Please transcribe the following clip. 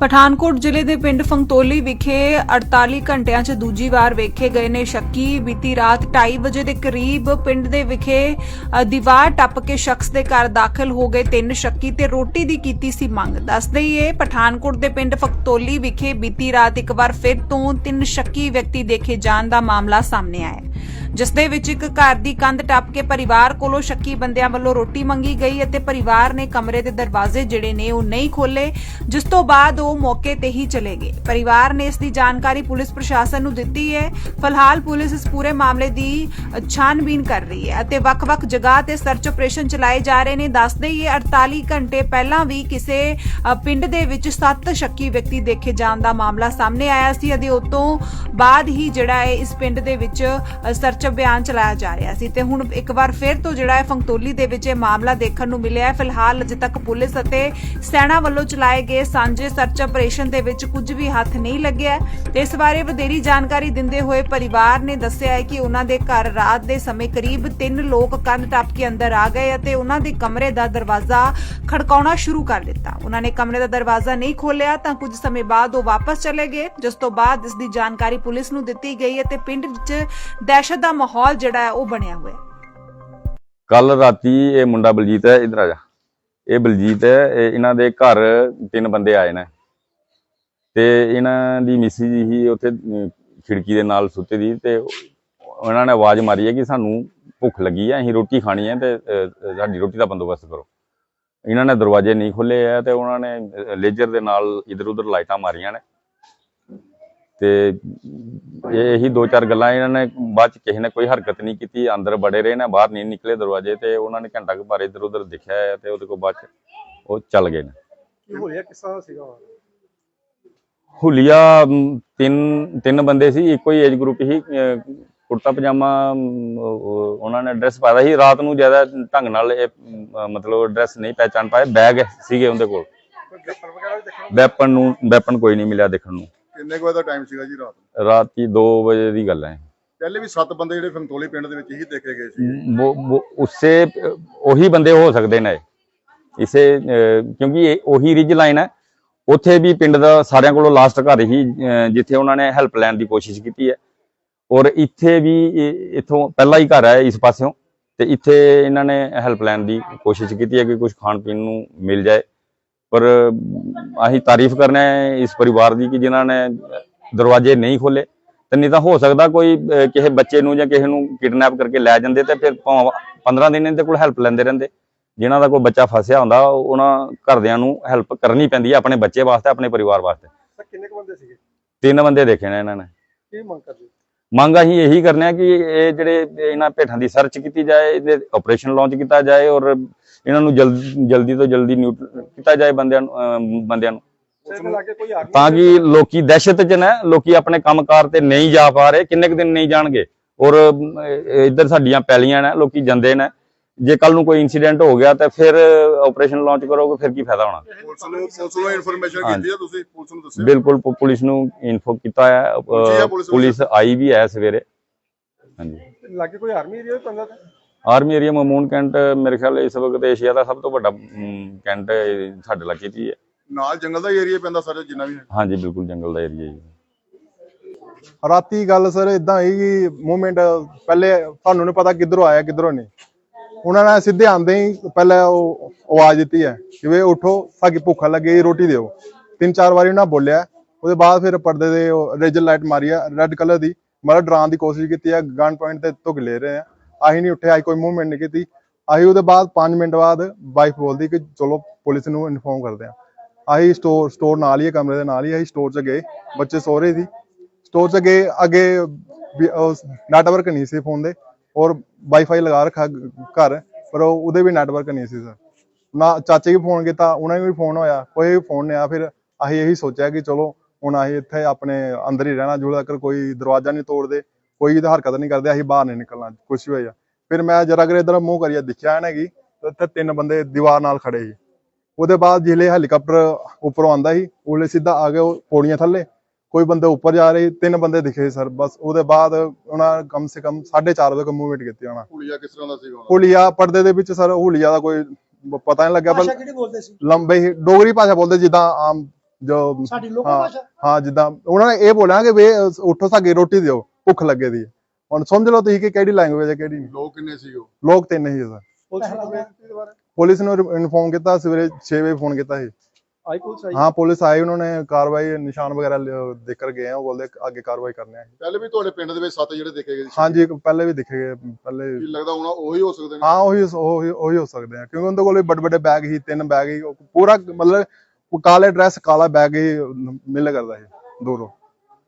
ਪਠਾਨਕੋਟ ਜ਼ਿਲ੍ਹੇ ਦੇ ਪਿੰਡ ਫੰਗਤੋਲੀ ਵਿਖੇ 48 ਘੰਟਿਆਂ 'ਚ ਦੂਜੀ ਵਾਰ ਵੇਖੇ ਗਏ ਨੇ ਸ਼ੱਕੀ। ਬੀਤੀ ਰਾਤ 2:30 ਵਜੇ ਦੇ ਕਰੀਬ ਪਿੰਡ ਦੇ ਵਿਖੇ ਦੀਵਾਰ ਟੱਪ ਕੇ ਸ਼ਖਸ ਦੇ ਘਰ ਦਾਖਲ ਹੋ ਗਏ ਤਿੰਨ ਸ਼ੱਕੀ ਤੇ ਰੋਟੀ ਦੀ ਕੀਤੀ ਸੀ ਮੰਗ। ਦੱਸਦੇ ਹੀ ਇਹ ਪਠਾਨਕੋਟ ਦੇ ਪਿੰਡ ਫੰਗਤੋਲੀ ਵਿਖੇ ਬੀਤੀ ਰਾਤ ਇੱਕ ਵਾਰ ਫਿਰ ਤੋਂ ਤਿੰਨ ਸ਼ੱਕੀ ਵਿਅਕਤੀ ਦੇਖੇ ਜਾਣ ਦਾ ਮਾਮਲਾ ਸਾਹਮਣੇ ਆਇਆ ਜਿਸ ਦੇ ਵਿੱਚ ਇੱਕ ਘਰ ਦੀ ਕੰਧ ਟੱਪ ਕੇ ਪਰਿਵਾਰ ਕੋਲੋਂ ਸ਼ੱਕੀ ਬੰਦਿਆਂ ਵੱਲੋਂ ਰੋਟੀ ਮੰਗੀ ਗਈ ਅਤੇ ਪਰਿਵਾਰ ਨੇ ਕਮਰੇ ਦੇ ਦਰਵਾਜ਼ੇ ਜਿਹੜੇ ਨੇ ਉਹ ਨਹੀਂ ਖੋਲੇ ਜਿਸ ਤੋਂ ਬਾਅਦ ਉਹ ਮੌਕੇ ਤੇ ਹੀ ਚਲੇ ਗਏ। ਪਰਿਵਾਰ ਨੇ ਇਸ ਦੀ ਜਾਣਕਾਰੀ ਪੁਲਿਸ ਪ੍ਰਸ਼ਾਸਨ ਨੂੰ ਦਿੱਤੀ ਹੈ। ਫਿਲਹਾਲ ਪੁਲਿਸ ਇਸ ਪੂਰੇ ਮਾਮਲੇ ਦੀ ਛਾਨਬੀਨ ਕਰ ਰਹੀ ਹੈ ਅਤੇ ਵੱਖ-ਵੱਖ ਜਗ੍ਹਾ ਤੇ ਸਰਚ ਆਪਰੇਸ਼ਨ ਚਲਾਏ ਜਾ ਰਹੇ ਨੇ। ਦੱਸਦੇ ਹੀ 48 ਘੰਟੇ ਪਹਿਲਾਂ ਵੀ ਕਿਸੇ ਪਿੰਡ ਦੇ ਵਿੱਚ 7 ਸ਼ੱਕੀ ਵਿਅਕਤੀ ਦੇਖੇ ਜਾਣ ਦਾ ਮਾਮਲਾ ਸਾਹਮਣੇ ਆਇਆ ਸੀ ਅਤੇ ਉਤੋਂ ਬਾਅਦ ਹੀ ਜਿਹੜਾ ਹੈ ਇਸ ਪਿੰਡ ਦੇ ਵਿੱਚ ਸਰਚ ਸਰਚ ਅਭਿਆਨ ਚਲਾਇਆ ਜਾ ਰਿਹਾ ਸੀ ਤੇ ਹੁਣ ਇੱਕ ਵਾਰ ਫਿਰ ਤੋਂ ਜਿਹੜਾ ਹੈ ਫੰਗਤੋਲੀ ਦੇ ਵਿੱਚ ਇਹ ਮਾਮਲਾ ਦੇਖਣ ਨੂੰ ਮਿਲਿਆ ਹੈ। ਫਿਲਹਾਲ ਅਜੇ ਤੱਕ ਪੁਲਿਸ ਅਤੇ ਸੈਨਾ ਵੱਲੋਂ ਚਲਾਏ ਗਏ ਸਾਂਝੇ ਸਰਚ ਆਪਰੇਸ਼ਨ ਦੇ ਵਿੱਚ ਕੁਝ ਵੀ ਹੱਥ ਨਹੀਂ ਲੱਗਿਆ ਤੇ ਇਸ ਬਾਰੇ ਵਧੇਰੀ ਜਾਣਕਾਰੀ ਦਿੰਦੇ ਹੋਏ ਪਰਿਵਾਰ ਨੇ ਦੱਸਿਆ ਹੈ ਕਿ ਉਹਨਾਂ ਦੇ ਘਰ ਰਾਤ ਦੇ ਸਮੇਂ ਕਰੀਬ 3 ਲੋਕ ਕੰਨ ਟੱਪ ਕੇ ਅੰਦਰ ਆ ਗਏ ਅਤੇ ਉਹਨਾਂ ਦੇ ਕਮਰੇ ਦਾ ਦਰਵਾਜ਼ਾ ਖੜਕਾਉਣਾ ਸ਼ੁਰੂ ਕਰ ਦਿੱਤਾ। ਉਹਨਾਂ ਨੇ ਕਮਰੇ ਦਾ ਦਰਵਾਜ਼ਾ ਨਹੀਂ ਖੋਲ੍ਹਿਆ ਤਾਂ ਕੁਝ ਸਮੇਂ ਬਾਅਦ ਉਹ ਵਾਪਸ ਚਲੇ ਗਏ, ਜਿਸ ਤੋਂ ਬਾਅਦ ਇਸ ਦੀ ਜਾਣਕਾਰੀ ਪੁਲਿਸ ਨੂੰ ਦਿੱਤੀ ਗਈ ਅਤੇ ਪਿੰਡ ਵਿੱਚ ਦਹਿਸ਼ਤ ਦਾ ਮਾਹੌਲ ਜਿਹੜਾ ਹੈ, ਉਹ ਬਣਿਆ ਹੋਇਆ ਕੱਲ ਰਾਤੀ ਇਹ ਮੁੰਡਾ ਬਲਜੀਤ ਹੈ, ਇਧਰ ਆ ਜਾ। ਇਹ ਬਲਜੀਤ ਹੈ, ਇਹ ਇਹਨਾਂ ਦੇ ਘਰ ਤਿੰਨ ਬੰਦੇ ਆਏ ਨੇ। ਤੇ ਇਹਨਾਂ ਦੀ ਮਿਸੀ ਜੀ ਹੀ ਉੱਥੇ ਖਿੜਕੀ ਦੇ ਨਾਲ ਸੁੱਤੇ ਦੀ ਤੇ ਉਹਨਾਂ ਨੇ ਆਵਾਜ਼ ਮਾਰੀ ਹੈ ਕਿ ਸਾਨੂੰ ਭੁੱਖ ਲੱਗੀ ਹੈ, ਅਸੀਂ ਰੋਟੀ ਖਾਣੀ ਹੈ ਤੇ ਸਾਡੀ ਰੋਟੀ ਦਾ ਬੰਦੋਬਸਤ ਕਰੋ। ਇਹਨਾਂ ਨੇ ਦਰਵਾਜ਼ੇ ਨਹੀਂ ਖੋਲੇ ਆ ਤੇ ਉਹਨਾਂ ਨੇ ਲੇਜ਼ਰ ਦੇ ਨਾਲ ਇਧਰ ਉਧਰ ਲਾਈਟਾਂ ਮਾਰੀਆਂ ਨੇ। ਤੇ ਇਹ ਦੋ ਚਾਰ ਗੱਲਾਂ ਇਹਨਾਂ ਨੇ ਬਾਅਦ ਚ ਕਿਸੇ ਨੇ ਕੋਈ ਹਰਕਤ ਨਹੀਂ ਕੀਤੀ ਅੰਦਰ ਬੜੇ ਰਹੇ ਨੇ ਬਾਹਰ ਨਹੀਂ ਨਿਕਲੇ ਦਰਵਾਜ਼ੇ ਤੇ ਉਹਨਾਂ ਨੇ ਘੰਟਾ ਕੁ ਬਾਰੇ ਇਧਰ ਉਧਰ ਦੇਖਿਆ ਹੈ ਤੇ ਉਹਦੇ ਕੋਲ ਬਾਅਦ ਚ ਉਹ ਚੱਲ ਗਏ ਨੇ। ਕੀ ਹੋਇਆ ਕਿਸ ਤਰ੍ਹਾਂ ਸੀਗਾ? ਹੁਲੀਆ ਤਿੰਨ ਤਿੰਨ ਬੰਦੇ ਸੀ ਇੱਕੋ ਹੀ ਏਜ ਗਰੁੱਪ ਸੀ ਅਹ, ਕੁੜਤਾ ਪਜਾਮਾ ਉਹਨਾਂ ਨੇ ਐਡਰੈਸ ਪਾਇਆ ਸੀ। ਰਾਤ ਨੂੰ ਜ਼ਿਆਦਾ ਢੰਗ ਨਾਲ ਇਹ ਮਤਲਬ ਐਡਰੈਸ ਨਹੀਂ ਪਹਿਚਾਨ ਪਾਏ ਬੈਗ ਸੀਗੇ ਉਹਦੇ ਕੋਲ। ਵੈਪਨ ਨੂੰ ਵੈਪਨ ਕੋਈ ਨਹੀਂ ਮਿਲਿਆ ਦੇਖਣ ਨੂੰ। ਕਿੰਨੇ ਕੁ ਦਾ ਟਾਈਮ ਸੀਗਾ ਜੀ ਰਾਤ ਨੂੰ? ਰਾਤੀ 2 ਵਜੇ ਦੀ ਗੱਲ ਹੈ। ਪਹਿਲੇ ਵੀ 7 ਬੰਦੇ ਜਿਹੜੇ ਫੰਤੋਲੀ ਪਿੰਡ ਦੇ ਵਿੱਚ ਹੀ ਦੇਖੇ ਗਏ ਸੀ। ਉਸੇ ਉਹੀ ਬੰਦੇ ਹੋ ਸਕਦੇ ਨੇ। ਇਸੇ ਕਿਉਂਕਿ ਇਹ ਉਹੀ ਰਿਜ ਲਾਈਨ ਹੈ। ਉੱਥੇ ਵੀ ਪਿੰਡ ਦਾ ਸਾਰਿਆਂ ਕੋਲੋਂ ਲਾਸਟ ਘਰ ਹੀ ਜਿੱਥੇ ਉਹਨਾਂ ਨੇ ਹੈਲਪ ਲੈਣ ਦੀ ਕੋਸ਼ਿਸ਼ ਕੀਤੀ ਹੈ। ਔਰ ਇੱਥੇ ਵੀ ਇਥੋਂ ਪਹਿਲਾ ਹੀ ਘਰ ਹੈ ਇਸ ਪਾਸਿਓਂ। ਤੇ ਇੱਥੇ ਇਹਨਾਂ ਨੇ ਹੈਲਪ ਲੈਣ ਦੀ ਕੋਸ਼ਿਸ਼ ਕੀਤੀ ਹੈ ਕਿ ਕੁਝ ਖਾਣ ਪੀਣ ਨੂੰ ਮਿਲ ਜਾਏ। ਪਰ ਅਸੀਂ ਤਾਰੀਫ ਕਰਨਾ ਹੈ ਇਸ ਪਰਿਵਾਰ ਦੀ ਕਿ ਜਿਨ੍ਹਾਂ ਨੇ ਦਰਵਾਜ਼ੇ ਨਹੀਂ ਖੋਲੇ ਤੇ ਨਹੀਂ ਤਾਂ ਹੋ ਸਕਦਾ ਕੋਈ ਕਿਸੇ ਬੱਚੇ ਨੂੰ ਜਾਂ ਕਿਸੇ ਨੂੰ ਕਿਡਨੈਪ ਕਰਕੇ ਲੈ ਜਾਂਦੇ ਤੇ ਫਿਰ ਭਾਵੇਂ 15 ਦਿਨ ਇਹਦੇ ਕੋਲ ਹੈਲਪ ਲੈਂਦੇ ਰਹਿੰਦੇ। ਜਿਨ੍ਹਾਂ ਦਾ ਕੋਈ ਬੱਚਾ ਫਸਿਆ ਹੁੰਦਾ ਉਹਨਾਂ ਘਰਦਿਆਂ ਨੂੰ ਹੈਲਪ ਕਰਨੀ ਪੈਂਦੀ ਹੈ ਆਪਣੇ ਬੱਚੇ ਵਾਸਤੇ ਆਪਣੇ ਪਰਿਵਾਰ ਵਾਸਤੇ। ਕਿੰਨੇ ਕੁ ਬੰਦੇ ਸੀਗੇ? ਤਿੰਨ ਬੰਦੇ ਦੇਖੇ ਨੇ ਇਹਨਾਂ ਨੇ। ਕੀ ਮੰਗ ਕਰਦੇ ਮੰਗ ਅਸੀਂ ਇਹੀ ਕਰਨੇ ਆ ਕਿ ਇਹ ਜਿਹੜੇ ਇਹਨਾਂ ਭੇਠਾਂ ਦੀ ਸਰਚ ਕੀਤੀ ਜਾਏ ਇਹਦੇ ਆਪਰੇਸ਼ਨ ਲਾਂਚ ਕੀਤਾ ਜਾਏ ਔਰ ਇਹਨਾਂ ਨੂੰ ਜਲਦੀ ਜਲਦੀ ਤੋਂ ਜਲਦੀ ਨਿਊਟਰਲ ਕੀਤਾ ਜਾਏ ਬੰਦਿਆਂ ਨੂੰ ਬੰਦਿਆਂ ਨੂੰ। ਤਾਂ ਕਿ ਲੋਕੀ ਦਹਿਸ਼ਤ 'ਚ ਨੇ ਲੋਕੀ ਆਪਣੇ ਕੰਮਕਾਰ ਤੇ ਨਹੀਂ ਜਾ ਪਾ ਰਹੇ ਕਿੰਨੇ ਕੁ ਦਿਨ ਨਹੀਂ ਜਾਣਗੇ। ਔਰ ਇੱਧਰ ਸਾਡੀਆਂ ਪੈਲੀਆਂ ਨੇ ਲੋਕੀ ਜਾਂਦੇ ਨੇ। ਜੇ ਕੱਲ ਨੂੰ ਕੋਈ ਇਨਸੀਡੈਂਟ ਹੋ ਗਿਆ ਤਾਂ ਫਿਰ ਆਪਰੇਸ਼ਨ ਲਾਂਚ ਕਰੋਗੇ ਫਿਰ ਕੀ ਫਾਇਦਾ ਹੋਣਾ? ਪੁਲਿਸ ਨੂੰ ਪੁਲਿਸ ਨੂੰ ਇਨਫੋਰਮੇਸ਼ਨ ਹਾਂਜੀ। ਕੀਤੀ ਹੈ ਤੁਸੀਂ ਪੁਲਿਸ ਨੂੰ ਦੱਸਿਆ? ਬਿਲਕੁਲ ਪੁਲਿਸ ਨੂੰ ਇਨਫੋ ਕੀਤਾ ਹੈ ਪੁਲਿਸ ਆਈ ਵੀ ਹੈ ਸਵੇਰੇ। ਹਾਂਜੀ। ਲਾਗੇ ਕੋਈ ਆਰਮੀ ਏਰੀਆ ਤਾਂ ਆਰਮੀ ਏਰੀਆ ਮਮੂਨ ਕੈਂਟ ਮੇਰੇ ਖਿਆਲ ਇਸ ਵਕਤ ਏਸ਼ੀਆ ਦਾ ਸਭ ਤੋਂ ਵੱਡਾ ਕੈਂਟ ਸਾਡੇ ਇਲਾਕੇ 'ਚ ਹੀ ਹੈ। ਨਾਲ ਜੰਗਲ ਦਾ ਏਰੀਆ ਪੈਂਦਾ ਸਾਰੇ ਜਿੰਨਾ ਵੀ ਹੈ। ਹਾਂਜੀ ਬਿਲਕੁਲ ਜੰਗਲ ਦਾ ਏਰੀਆ ਜੀ। ਰਾਤੀ ਗੱਲ ਸਰ ਇਦਾਂ ਹੋਈ ਕਿ ਮੂਵਮੈਂਟ ਪਹਿਲੇ ਤੁਹਾਨੂੰ ਨਹੀਂ ਪਤਾ ਕਿੱਧਰੋਂ ਆਇਆ ਕਿੱਧਰੋਂ ਨਹੀਂ। ਉਹਨਾਂ ਨੇ ਸਿੱਧੇ ਆਂਦੇ ਹੀ ਪਹਿਲਾਂ ਉਹ ਆਵਾਜ਼ ਦਿੱਤੀ ਹੈ ਕਿ ਵੇ ਉਠੋ ਸਾਡੀ ਭੁੱਖ ਲੱਗੀ ਰੋਟੀ ਦਿਓ। ਤਿੰਨ ਚਾਰ ਵਾਰੀ ਉਹਨਾਂ ਬੋਲਿਆ ਉਹਦੇ ਬਾਅਦ ਫਿਰ ਪਰਦੇ ਦੇ ਰੇਜਰ ਲਾਈਟ ਮਾਰੀ ਆ ਰੈੱਡ ਕਲਰ ਦੀ। ਮਤਲਬ ਡਰਾਉਣ ਦੀ ਕੋਸ਼ਿਸ਼ ਕੀਤੀ ਹੈ ਗਨ ਪੁਆਇੰਟ ਤੇ ਧੁੱਕ ਲੈ ਰਹੇ ਆ। ਅਸੀਂ ਨਹੀਂ ਉੱਠੇ ਅਸੀਂ ਕੋਈ ਮੂਵਮੈਂਟ ਨਹੀਂ ਕੀਤੀ। ਅਸੀਂ ਉਹਦੇ ਬਾਅਦ 5 ਮਿੰਟ ਬਾਅਦ ਵਾਈਫ ਬੋਲਦੀ ਕਿ ਚਲੋ ਪੁਲਿਸ ਨੂੰ ਇਨਫੋਰਮ ਕਰਦੇ ਆ ਅਸੀਂ ਸਟੋਰ ਸਟੋਰ ਨਾਲ ਹੀ ਕਮਰੇ ਦੇ ਨਾਲ ਹੀ ਅਸੀਂ ਸਟੋਰ 'ਚ ਗਏ। ਬੱਚੇ ਸੋ ਰਹੇ ਸੀ। ਸਟੋਰ 'ਚ ਗਏ, ਅੱਗੇ ਨੈਟਵਰਕ ਨਹੀਂ ਸੀ ਫੋਨ ਦੇ। ਔਰ ਵਾਈਫਾਈ ਲਗਾ ਰੱਖਾ ਘਰ, ਪਰ ਉਹਦੇ ਵੀ ਨੈਟਵਰਕ ਨਹੀਂ ਸੀ ਸਰ ਨਾ ਚਾਚੇ ਵੀ ਫੋਨ ਕੀਤਾ, ਉਹਨਾਂ ਨੂੰ ਵੀ ਫੋਨ ਹੋਇਆ, ਕੋਈ ਵੀ ਫੋਨ ਨਹੀਂ ਆਇਆ। ਫਿਰ ਅਸੀਂ ਇਹੀ ਸੋਚਿਆ ਕਿ ਚਲੋ ਹੁਣ ਅਸੀਂ ਇੱਥੇ ਆਪਣੇ ਅੰਦਰ ਹੀ ਰਹਿਣਾ, ਜਦੋਂ ਤੱਕ ਕੋਈ ਦਰਵਾਜ਼ਾ ਨਹੀਂ ਤੋੜਦੇ। ਕੋਈ ਇਹਦਾ ਹਰਕਤ ਨਹੀਂ ਕਰਦੇ ਅਸੀਂ ਬਾਹਰ ਨਹੀਂ ਨਿਕਲਣਾ ਕੁਛ ਵੀ ਹੋਇਆ। ਫਿਰ ਮੈਂ ਜਰਾ ਅਗਰ ਇਧਰ ਮੂੰਹ ਕਰੀਆ ਦਿਖਿਆ ਨਾ ਕਿ ਇੱਥੇ ਤਿੰਨ ਬੰਦੇ ਦੀਵਾਰ ਨਾਲ ਖੜੇ ਸੀ। ਉਹਦੇ ਬਾਅਦ ਜਿਹੜੇ ਹੈਲੀਕਾਪਟਰ ਉੱਪਰੋਂ ਆਂਦਾ ਸੀ ਉਹਲੇ ਸਿੱਧਾ ਆ ਗਏ ਉਹ ਪੌੜੀਆਂ ਥੱਲੇ ਕੋਈ ਬੰਦੇ ਉੱਪਰ ਜਾ ਰਹੇ ਤਿੰਨ ਬੰਦੇ ਦਿਖੇ ਸਰ ਬਸ ਉਹਦੇ ਬਾਅਦ ਉਹਨਾਂ ਕਮ ਸੇ ਕਮ 4:30 ਵਜੇ ਮੂਵਮੈਂਟ ਕੀਤੀ ਉਹਨਾਂ ਹੁਲੀਆ ਕਿਸ ਤਰ੍ਹਾਂ ਦਾ ਸੀਗਾ ਉਹਨਾਂ ਹੁਲੀਆ ਪਰਦੇ ਦੇ ਵਿੱਚ ਸਰ ਹੁਲੀਆ ਦਾ ਕੋਈ ਪਤਾ ਨਹੀਂ ਲੱਗਿਆ ਪਰ ਲੰਬੇ ਹੀ ਡੋਗਰੀ ਭਾਸ਼ਾ ਬੋਲਦੇ ਜਿੱਦਾਂ ਆਮ ਜੋ ਸਾਡੀ ਲੋਕਲ ਹਾਂ ਭਾਸ਼ਾ? ਹਾਂ ਜਿੱਦਾਂ ਉਹਨਾਂ ਨੇ ਇਹ ਬੋਲਿਆ ਕਿ ਵੇ ਉੱਠੋ ਸਾਡੀ ਰੋਟੀ ਦਿਓ। ਭੁੱਖ ਲੱਗੇ ਦੀ ਹੈ। ਹੁਣ ਸਮਝ ਲਓ ਤੁਸੀਂ ਕਿ ਕਿਹੜੀ ਲੈਂਗੁਏਜ ਹੈ ਕਿਹੜੀ ਨਹੀਂ। ਲੋਕ ਕਿੰਨੇ ਸੀ ਉਹ? ਲੋਕ ਤਿੰਨ ਹੀ ਹੈ ਸਰ। ਪੁਲਿਸ ਨੂੰ ਕੰਪਲੇਂਟ ਕੀਤੀ ਦੁਬਾਰਾ ਪੁਲਿਸ ਨੂੰ ਇਨਫੋਰਮ ਕੀਤਾ ਸਵੇਰੇ 6 ਵਜੇ ਫੋਨ ਕੀਤਾ ਸੀ। ਆਈ ਪੁਲਿਸ ਆਈ? ਹਾਂ ਪੁਲਿਸ ਆਈ ਉਹਨਾਂ ਨੇ ਕਾਰਵਾਈ ਨਿਸ਼ਾਨ ਵਗੈਰਾ ਲਿ- ਦੇਖ ਕਰ ਗਏ ਆ ਉਹ ਬੋਲਦੇ ਅੱਗੇ ਕਾਰਵਾਈ ਕਰਨੇ ਆ ਪਹਿਲੇ ਵੀ ਤੁਹਾਡੇ ਪਿੰਡ ਦੇ ਵਿੱਚ ਸੱਤ ਜਿਹੜੇ ਦੇਖੇ ਗਏ ਸੀ? ਹਾਂਜੀ ਇੱਕ ਪਹਿਲੇ ਵੀ ਦਿਖੇ ਗਏ ਪਹਿਲੇ ਕੀ ਲੱਗਦਾ ਹੁਣ ਉਹੀ ਹੋ ਸਕਦੇ ਨੇ? ਹਾਂ ਉਹੀ ਉਹੀ ਉਹੀ ਹੋ ਸਕਦੇ ਆ ਕਿਉਂਕਿ ਉਹਦੇ ਕੋਲ ਵੱਡੇ ਵੱਡੇ ਬੈਗ ਹੀ ਤਿੰਨ ਬੈਗ ਹੀ ਪੂਰਾ ਮਤਲਬ ਕਾਲੇ ਡਰੈਸ ਕਾਲਾ ਬੈਗ ਹੀ ਮਿਲ ਕਰਦਾ ਸੀ ਦੂਰੋਂ।